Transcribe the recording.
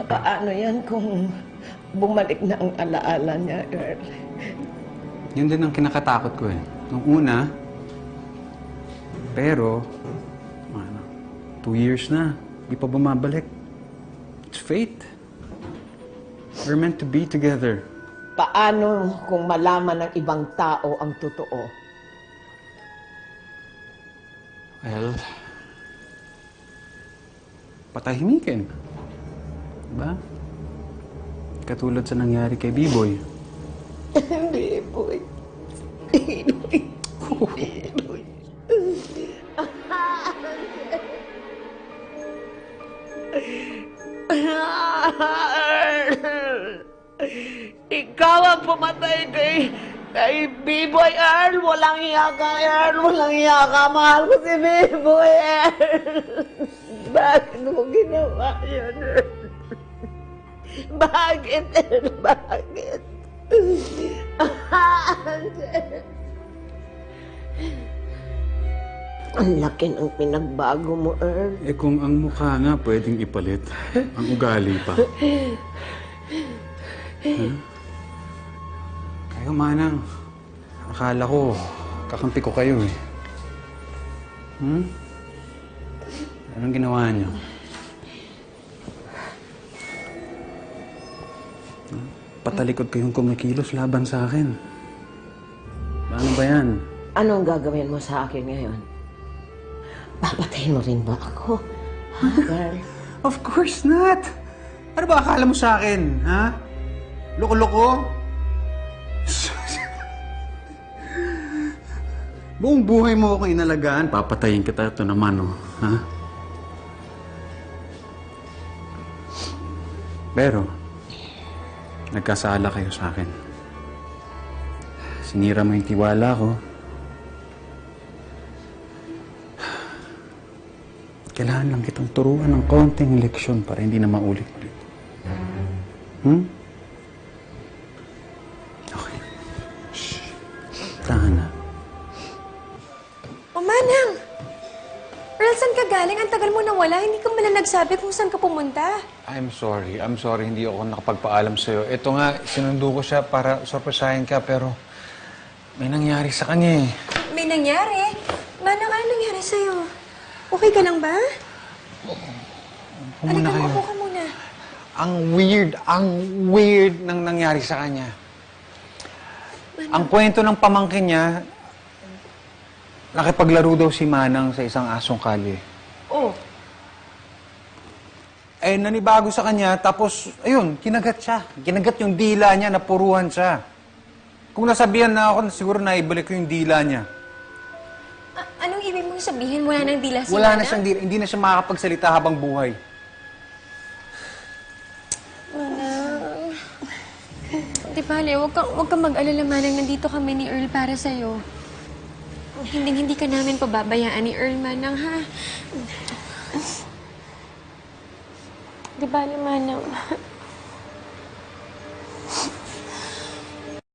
Paano yan kung bumalik na ang alaala niya, Earl? Yun din ang kinakatakot ko eh. Nung una, pero, ano, two years na, di pa bumabalik. It's fate. We're meant to be together. Paano kung malaman ng ibang tao ang totoo? Well, patahimikin. Diba? Katulad sa nangyari kay B-Boy. Hindi, boy. Ikaw ang pumatay kay kay B-Boy Earl. Walang iya ka, Earl. Walang iya ka. Mahal ko si B-Boy Earl. Bakit mo ginawa yun, Earl? Bakit? Bakit? Ang laki ng pinagbago mo, Earl. Eh kung ang mukha nga pwedeng ipalit, ang ugali pa. Huh? Kayo, Manang. Akala ko, kakampi ko kayo eh. Hmm? Anong ginawa niyo? Patalikod kayong kumikilos laban sa akin. Paano ba yan? Anong gagawin mo sa akin ngayon? Papatayin mo rin ba ako? Ha, Earl? Of course not! Ano ba akala mo sa akin, ha? Loko-loko? Buong buhay mo ako inalagaan, papatayin kita ito naman, oh. Ha? Pero, nagkasala kayo sa akin. Sinira mo yung tiwala ko. Kailangan lang kitang turuan ng konting leksyon para hindi na maulit-ulit. Hmm? Okay. Shh. Tahan na. O Manang! Earl, saan ka galing? Ang tagal mo nawala. Hindi ka man lang nagsabi kung saan ka pumunta. I'm sorry. I'm sorry. Hindi ako nakapagpaalam sa'yo. Ito nga, sinundo ko siya para sorpresahin ka, pero may nangyari sa kanya eh. May nangyari. Manang, ano nangyari sa'yo? Okay ka lang ba? Halika, muna kayo. upo ka muna. Ang weird, ang weird nang nangyari sa kanya. Ang kwento ng pamangkin niya, nakipaglaro daw si Manang sa isang asong kalye. Oh. Eh, nanibago sa kanya, tapos, ayun, kinagat siya. Kinagat yung dila niya, napuruhan siya. Kung nasabihan na ako, siguro naibalik ko yung dila niya. A- anong ibig mong sabihin? Wala nang dila si Wala na Manang? siyang dila, hindi na siya makakapagsalita habang buhay. Manang. Di bale, huwag kang, huwag kang mag-alala, Manang. Nandito kami ni Earl para sa'yo. Hindi, hindi ka namin pababayaan ni Earl, Manang, ha? Di bale, Manang.